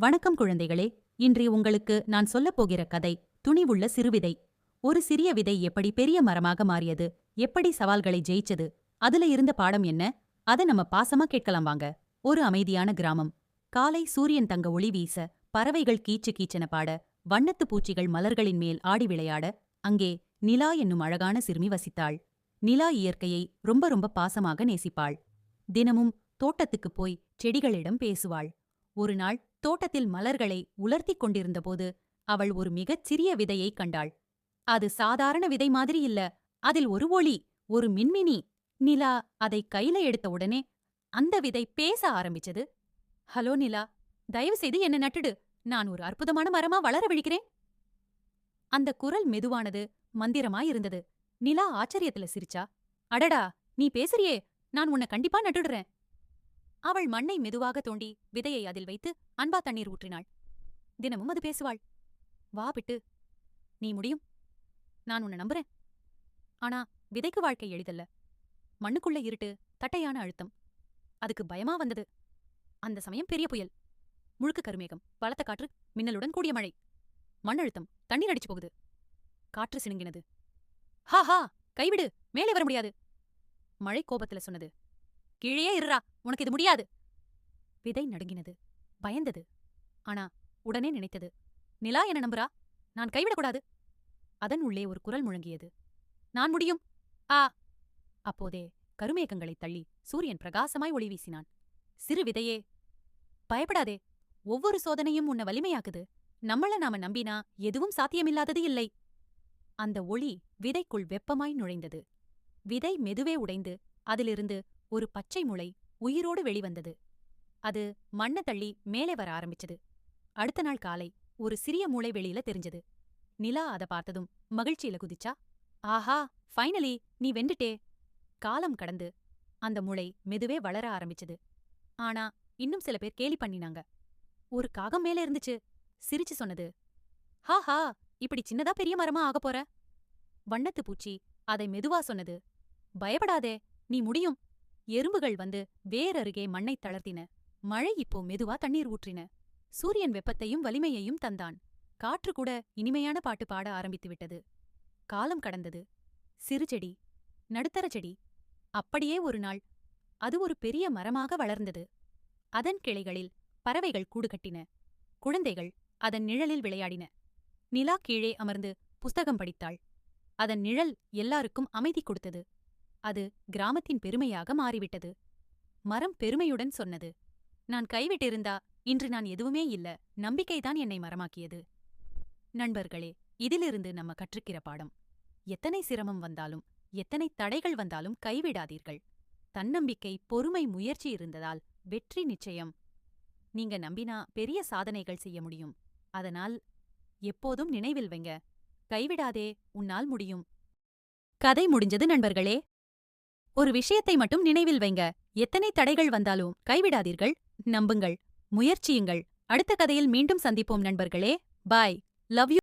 வணக்கம் குழந்தைகளே இன்று உங்களுக்கு நான் சொல்லப் போகிற கதை துணிவுள்ள சிறுவிதை. ஒரு சிறிய விதை எப்படி பெரிய மரமாக மாறியது எப்படி சவால்களை ஜெயிச்சது அதுல இருந்த பாடம் என்ன அதை நம்ம பாசமா கேட்கலாம் வாங்க. ஒரு அமைதியான கிராமம். காலை சூரியன் தங்க ஒளி வீச பறவைகள் கீச்சு கீச்சென பாட வண்ணத்து பூச்சிகள் மலர்களின் மேல் ஆடி விளையாட அங்கே நிலா என்னும் அழகான சிறுமி வசித்தாள். நிலா இயற்கையை ரொம்ப ரொம்ப பாசமாக நேசிப்பாள். தினமும் தோட்டத்துக்குப் போய் செடிகளிடம் பேசுவாள். ஒரு நாள் தோட்டத்தில் மலர்களை உலர்த்திக் கொண்டிருந்தபோது அவள் ஒரு மிகச் சிறிய விதையைக் கண்டாள். அது சாதாரண விதை மாதிரி இல்ல. அதில் ஒரு ஒளி ஒரு மின்மினி நிலா அதை கையில எடுத்த உடனே அந்த விதை பேச ஆரம்பிச்சது. ஹலோ நிலா தயவு செய்து என்ன நட்டுடு. நான் ஒரு அற்புதமான மரமா வளர விழிக்கிறேன். அந்த குரல் மெதுவானது மந்திரமாயிருந்தது நிலா ஆச்சரியத்துல சிரிச்சா. அடடா நீ பேசுறியே. நான் உன்னை கண்டிப்பா நட்டுடுறேன். அவள் மண்ணை மெதுவாக தோண்டி விதையை அதில் வைத்து அன்பா தண்ணீர் ஊற்றினாள். தினமும் அது பேசுவாள். வா பிட்டு நீ முடியும். நான் உன்னை நம்புறேன். ஆனா விதைக்கு வாழ்க்கை எளிதல்ல. மண்ணுக்குள்ள இருட்டு தட்டையான அழுத்தம். அதுக்கு பயமா வந்தது. அந்த சமயம் பெரிய புயல். முழுக்க கருமேகம் பலத்த காற்று மின்னலுடன் கூடிய மழை. மண் அழுத்தம் தண்ணீர் அடிச்சு போகுது. காற்று சிணுங்கினது. ஹா ஹா கைவிடு மேலே வர முடியாது. மழை கோபத்துல சொன்னது. கீழே இருறா. உனக்கு இது முடியாது. விதை நடுங்கினது பயந்தது. ஆனா உடனே நினைத்தது நிலா என்ன நம்புறா? நான் கைவிடக்கூடாது. அதன் உள்ளே ஒரு குரல் முழங்கியது நான் முடியும். ஆ. அப்போதே கருமேகங்களைத் தள்ளி சூரியன் பிரகாசமாய் ஒளி வீசினான். சிறு விதையே பயப்படாதே ஒவ்வொரு சோதனையும் உன்னை வலிமையாக்குது. நம்மள நாம நம்பினா எதுவும் சாத்தியமில்லாதது இல்லை. அந்த ஒளி விதைக்குள் வெப்பமாய் நுழைந்தது. விதை மெதுவே உடைந்து அதிலிருந்து ஒரு பச்சை முளை உயிரோடு வெளிவந்தது. அது மண்ண தள்ளி மேலே வர ஆரம்பிச்சது. அடுத்த நாள் காலை ஒரு சிறிய மூளை வெளியில தெரிஞ்சது. நிலா அத பார்த்ததும் மகிழ்ச்சியில குதிச்சா ஆஹா ஃபைனலி நீ வெண்டுட்டே காலம் கடந்து அந்த முளை மெதுவே வளர ஆரம்பிச்சது. ஆனா இன்னும் சில பேர் கேலி பண்ணினாங்க. ஒரு காகம் மேல இருந்துச்சு. சிரிச்சு சொன்னது ஹா ஹா இப்படி சின்னதா பெரிய மரமா ஆகப் போற? வண்ணத்து பூச்சி அதை மெதுவா சொன்னது பயப்படாதே நீ முடியும். எறும்புகள் வந்து வேரருகே மண்ணைத் தளர்த்தின. மழை இப்போ மெதுவா தண்ணீர் ஊற்றின. சூரியன் வெப்பத்தையும் வலிமையையும் தந்தான். காற்று கூட இனிமையான பாட்டு பாட ஆரம்பித்து விட்டது. காலம் கடந்தது. சிறு செடி நடுத்தர செடி. அப்படியே ஒரு நாள் அது ஒரு பெரிய மரமாக வளர்ந்தது. அதன் கிளைகளில் பறவைகள் கூடு கட்டின. குழந்தைகள் அதன் நிழலில் விளையாடின. நிலா கீழே அமர்ந்து புஸ்தகம் படித்தாள். அதன் நிழல் எல்லாருக்கும் அமைதி கொடுத்தது. அது கிராமத்தின் பெருமையாக மாறிவிட்டது. மரம் பெருமையுடன் சொன்னது நான் கைவிட்டிருந்தா இன்று நான் எதுவுமே இல்ல நம்பிக்கைதான் என்னை மரமாக்கியது. நண்பர்களே இதிலிருந்து நம்ம கற்றுக்கிற பாடம் எத்தனை சிரமம் வந்தாலும் எத்தனை தடைகள் வந்தாலும் கைவிடாதீர்கள். தன்னம்பிக்கை பொறுமை முயற்சி இருந்ததால் வெற்றி நிச்சயம். நீங்க நம்பினா பெரிய சாதனைகள் செய்ய முடியும். அதனால் எப்போதும் நினைவில் வைங்க கைவிடாதே உன்னால் முடியும். கதை முடிஞ்சது நண்பர்களே. ஒரு விஷயத்தை மட்டும் நினைவில் வைங்க. எத்தனை தடைகள் வந்தாலும் கைவிடாதீர்கள். நம்புங்கள். முயற்சியுங்கள். அடுத்த கதையில் மீண்டும் சந்திப்போம் நண்பர்களே. பாய். Love you.